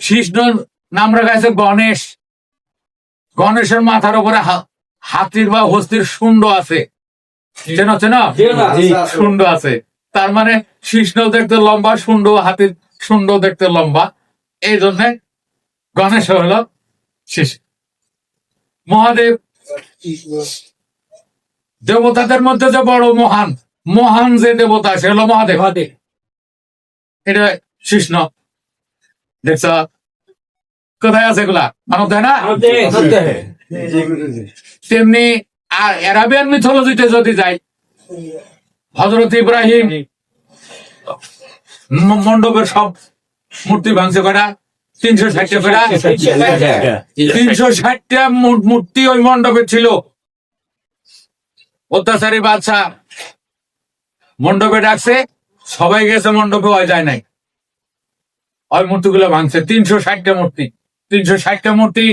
কৃষ্ণর নাম রাখা আছে গণেশ। গণেশের মাথার উপরে হাতির বা হস্তির শুন্ড আছে। Chain chain? শুন্ড আছে তার মানে কৃষ্ণ দেখতে লম্বা শুন্ড হাতির শুন্ড দেখতে লম্বা। এই জন্য গণেশ হলো শিশু মহাদেব দেবতাদের মধ্যে যে বড় মহান মহান যে দেবতা সে হলো মহাদেব। এটা কৃষ্ণ। দেখছ? কোথায় আছে এগুলা? মানব দেয় না? তেমনি আর অ্যারাবিয়ান মিথোলজিতে যদি যাই হজরত ইব্রাহিম মণ্ডপের সব মূর্তি ভাঙছে কয়টা? তিনশো ষাটটা কয়টা? তিনশো ষাটটা মূর্তি ওই মণ্ডপে ছিল। অত্যাচারী বাদশা মণ্ডপে ডাকছে সবাই গেছে মণ্ডপে হয় যায় নাই। ওই মূর্তিগুলো ভাঙছে। তিনশো ষাটটা মূর্তি। তিনশো ষাটটা মূর্তি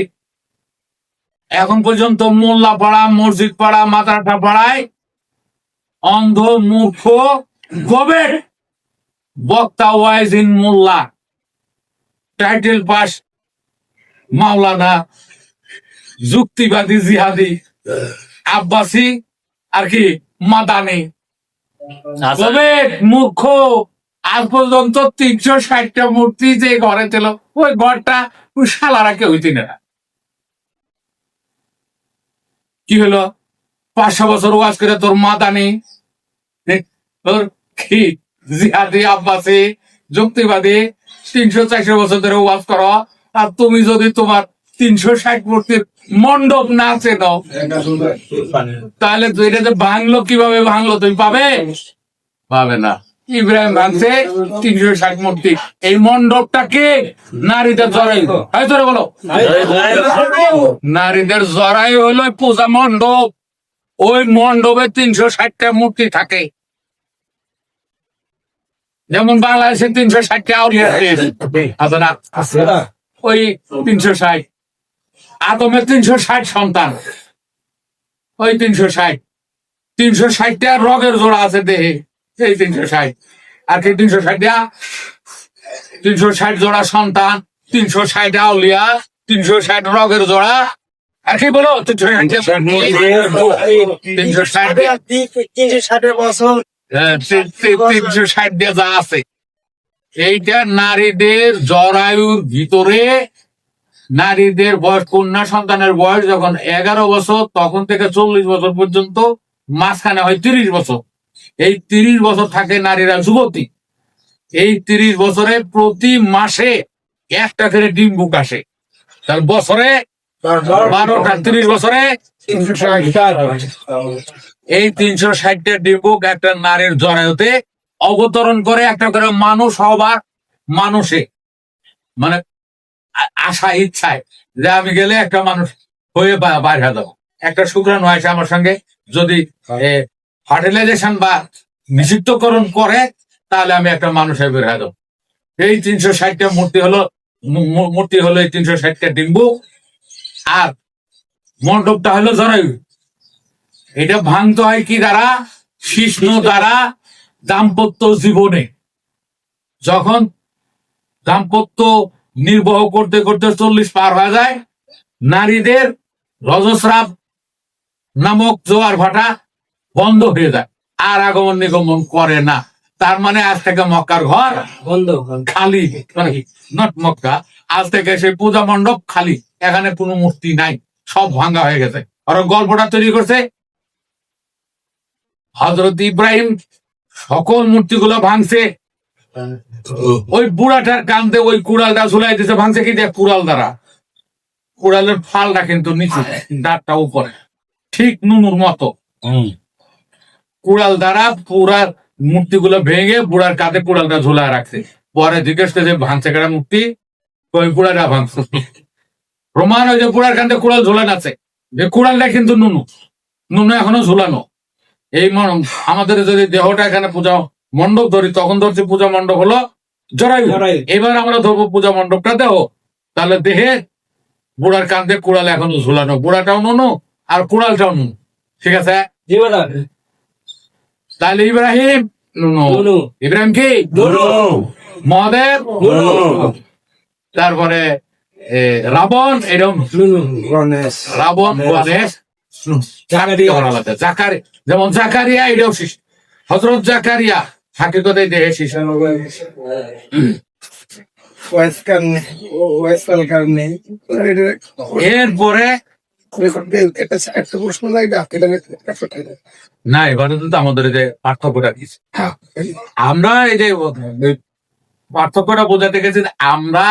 এখন পর্যন্ত মোল্লা পাড়া মসজিদ পাড়া মাদ্রাসা পাড়ায় অন্ধ মূর্খ গবেট বক্তা ওয়াইজ ইন মোল্লা। টাইটেল পাস মাওলানা যুক্তিবাদী জিহাদি আব্বাসি আর কি মাদানি। গবেট মূর্খ আজ পর্যন্ত তিনশো ষাটটা মূর্তি যে ঘরে ছিল, ওই ঘরটা ওই শালারা কেউ না। কি হলো? পাঁচশো বছর ওয়াজ করে তোর মাদানি তোর কি জিহাদি আব্বাসি যুক্তিবাদী? তিনশো চারশো বছর ধরে ওয়াজ করো, আর তুমি যদি তোমার তিনশো ষাট মূর্তির মণ্ডপ না চেনো, তাহলে এটা যে ভাঙলো কীভাবে ভাঙলো তুমি পাবে? পাবে না। ইব্রাহিম ভাঙছে তিনশো ষাট মূর্তি। এই মণ্ডপটাকে নারীদের জড়াই হয়তো বলো। নারীদের জড়াই হলো পূজা মণ্ডপ। ওই মণ্ডপে তিনশো ষাটটা মূর্তি থাকে। যেমন বাংলাদেশে তিনশো ষাটটা আউলিয়া আছে। না? ওই তিনশো ষাট। আদমের তিনশো ষাট সন্তান। ওই তিনশো ষাট। তিনশো ষাটটা রগের জোড়া আছে দেহে। এই তিনশো ষাট। আর কি তিনশো ষাটটা তিনশো ষাট জোড়া সন্তান তিনশো ষাট আউলিয়া তিনশো ষাট রগের জোড়া। আর কি বলো তিনশো ষাট তিনশো ষাট তিনশো ষাটের বছর হ্যাঁ, তিনশো ষাট দিয়ে যা আছে। এইটা নারীদের জরায়ুর ভিতরে নারীদের বয়স কন্যা সন্তানের বয়স যখন এগারো বছর তখন থেকে চল্লিশ বছর পর্যন্ত মাঝখানে হয় তিরিশ বছর। এই তিরিশ বছর থাকে নারীরা যুবতী। এই তিরিশ বছরে প্রতি মাসে একটা করে ডিম বুক আসে। তার বছরে বারোটা, তিরিশ বছরে এই তিনশো ষাটটা ডিম্বুক একটা নারীর জরায়ুতে অবতরণ করে একটা করে মানুষ হবার মানুষে। মানে আশা, ইচ্ছায় যে আমি গেলে একটা মানুষ হয়ে বাইরে দেবো একটা শুক্রাণু আসে আমার সঙ্গে যদি ফার্টিলাইজেশন বা নিষিদ্ধকরণ করে, তাহলে আমি একটা মানুষ হয়ে বের হয়ে দেবো এই তিনশো ষাটটা মূর্তি হলো মূর্তি হলো এই তিনশো ষাটটা ডিম্বু। আর মণ্ডপটা হলো জরায়ু। এটা ভাঙতে হয় কি দ্বারা? শিষ্ণ দ্বারা দাম্পত্য জীবনে। যখন দাম্পত্য নির্বাহ করতে করতে চল্লিশ পার হয়ে যায়, নারীদের রজস্রাব নামক জোয়ার ভাটা বন্ধ হয়ে যায়। আর আগমন নিগমন করে না। তার মানে আজ থেকে মক্কার ঘর বন্ধ খালি। মানে নট মক্কা। আজ থেকে সেই পূজা মণ্ডপ খালি। এখানে কোনো মূর্তি নাই। সব ভাঙ্গা হয়ে গেছে। আর গল্পটা তৈরি করছে। হজরত ইব্রাহিম সকল মূর্তিগুলো ভাঙছে। ওই বুড়াটার কান্দে ওই কুড়ালটা ঝুলাই দিছে। ভাঙছে কি? দেখ কুড়াল দ্বারা। কুড়ালের ফালটা কিন্তু নিচে দাঁতটা উপরে। ঠিক নুনুর মতো। কুড়াল দ্বারা পুরা মূর্তিগুলো ভেঙে বুড়ার কাঁধে কুড়ালটা ঝুলায় রাখছে। পরে জিজ্ঞেস করছে ভাঙছে কেটা মূর্তি? কুড়ালটা ভাঙছে। প্রমাণ ওই যে বুড়ার কাঁধে কুড়াল ঝুলানো আছে। যে কুড়ালটা কিন্তু নুনু। নুনু এখনও ঝুলানো। এই আমাদের যদি দেহটা এখানে পূজা মণ্ডপ ধরি তখন ধরছি পূজা মণ্ডপ হলো জরায়ু। এবার আমরা ধরবো পূজা মণ্ডপটা দেহ। তাহলে দেহে বুড়ার কাঁধে কুড়াল এখনও ঝুলানো। বুড়াটাও নুনু আর কুড়ালটাও নুনু। ঠিক আছে? তাহলে ইব্রাহিম। ইব্রাহিম কি? মহাদেব? তারপরে রাবণ এরকম রাবণ গণেশ। জাকারিয়া লাগে জাকারি যেমন জাকারিয়া এটাও শিশু হজরত জাকারিয়া হাকিকতে দেহে শিশু কারণে এরপরে এটা একটা প্রশ্ন লাগে এটা না এবারে তো আমাদের যে পার্থক্যটা কি? আমরা এই যে পার্থক্যটা বোঝাতে গেছি আমরা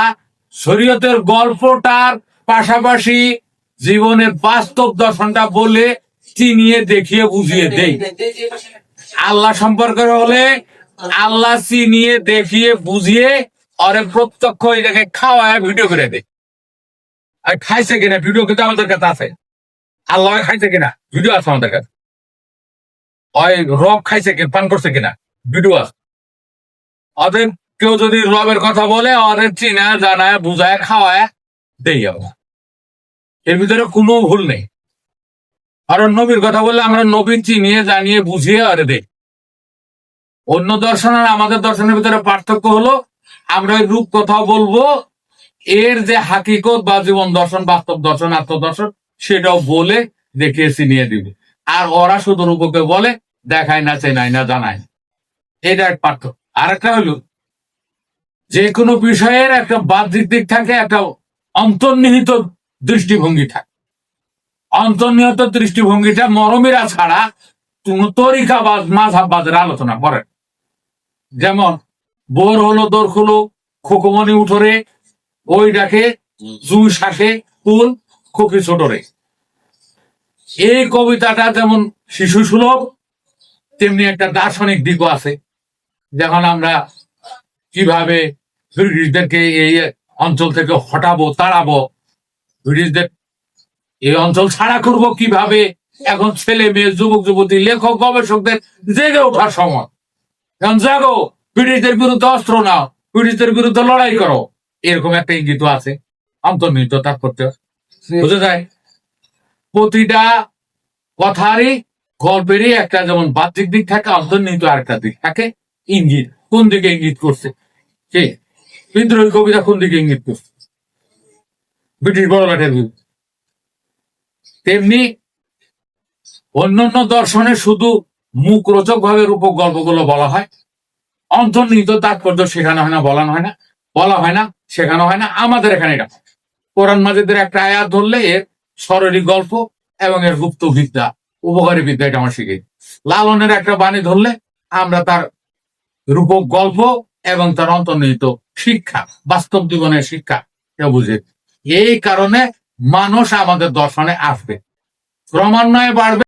শরীয়তের গল্পটার পাশাপাশি জীবনের বাস্তব দর্শনটা বলে চিনিয়ে দেখিয়ে বুঝিয়ে দেই। আল্লাহ সম্পর্কে হলে আল্লাহ চিনিয়ে দেখিয়ে বুঝিয়ে অরে প্রত্যক্ষ এটাকে খাওয়ায় ভিডিও করে দেয় আর খাইছে কিনা? ভিডিও কিন্তু আমাদের কাছে আছে। আল্লাহ খাইছে কিনা? ভিডিও আছে আমাদের কাছে। ওই রব খাইছে কিনা পান করছে কিনা? ভিডিও আছে। ওদের কেউ যদি রবের কথা বলে ওদের চিনা, জানায়, বুঝায়, খাওয়ায়, দেই আমরা এর ভিতরে কোনো ভুল নেই। আর নবীর কথা বললে আমরা নবীন চিনিয়ে, জানিয়ে, বুঝিয়ে আরে দেই। অন্য দর্শন আর আমাদের দর্শনের ভিতরে পার্থক্য হলো, আমরা রূপ কথা বলব এর যে হাকিকত বা জীবন দর্শন, বাস্তব দর্শন, আত্মদর্শন, সেটাও বলে দেখিয়ে চিনিয়ে দিবে আর ওরা শুধু রূপকে বলে, দেখায় না, চেনায় না, জানায়। এটা এক পার্থক্য আর একটা হলো, যে কোনো বিষয়ের একটা বাহ্যিক দিক থাকে, একটা অন্তর্নিহিত দৃষ্টিভঙ্গি থাকে অন্তর্নিহিত দৃষ্টিভঙ্গিটা মরমিরা ছাড়া তরিকাবাজ মাঝাবাজের আলোচনা করে না। যেমন, বোর হলো, দোর হলো খোকমনি উঠরে ওই ডাকে জুই শাকে ফুল খুকি ছোটরে। এই কবিতাটা যেমন শিশু সুলভ তেমনি একটা দার্শনিক দিকও আছে। যখন আমরা কীভাবে ব্রিটিশদেরকে এই অঞ্চল থেকে হটাবো তাড়াবো। ব্রিটিশদের এই অঞ্চল ছাড়া করব কীভাবে? এখন ছেলে মেয়ে যুবক যুবতী লেখক গবেষকদের জেগে ওঠার সময়। এখন জাগো ব্রিটিশদের বিরুদ্ধে অস্ত্র নাও ব্রিটিশদের বিরুদ্ধে লড়াই করো। এরকম একটা ইঙ্গিত আছে। অন্তর্নিহিত তাৎপর্য বুঝে যায়? প্রতিটা কথারই গল্পেরই একটা যেমন বাহ্যিক দিক থাকে অন্তর্নিহিত আরেকটা দিক থাকে। ইঙ্গিত। কোন দিকে ইঙ্গিত করছে? কে? বিদ্রোহী কবিতা কোন দিকে ইঙ্গিত করছে? ব্রিটিশ বড় লাঠের বিরুদ্ধে। তেমনি অন্যান্য দর্শনে শুধু মুখরোচক ভাবে রূপক গল্পগুলো বলা হয়। অন্তর্নিহিত তাৎপর্য শেখানো হয় না বলানো হয় না। বলা হয় না। শেখানো হয় না, আমাদের এখানে এটা কোরআন মাজিদের একটা আয়াত ধরলে এর সরলি গল্প এবং এর গুপ্ত বিদ্যা উপকারী বিদ্যা এটা আমার শিখে। লালনের একটা বাণী ধরলে আমরা তার রূপক গল্প এবং তার অন্তর্নিহিত শিক্ষা, বাস্তব জীবনের শিক্ষা এটা বুঝে। এই কারণে মানুষ আমাদের দর্শনে আসবে। ক্রমান্বয়ে বাড়বে।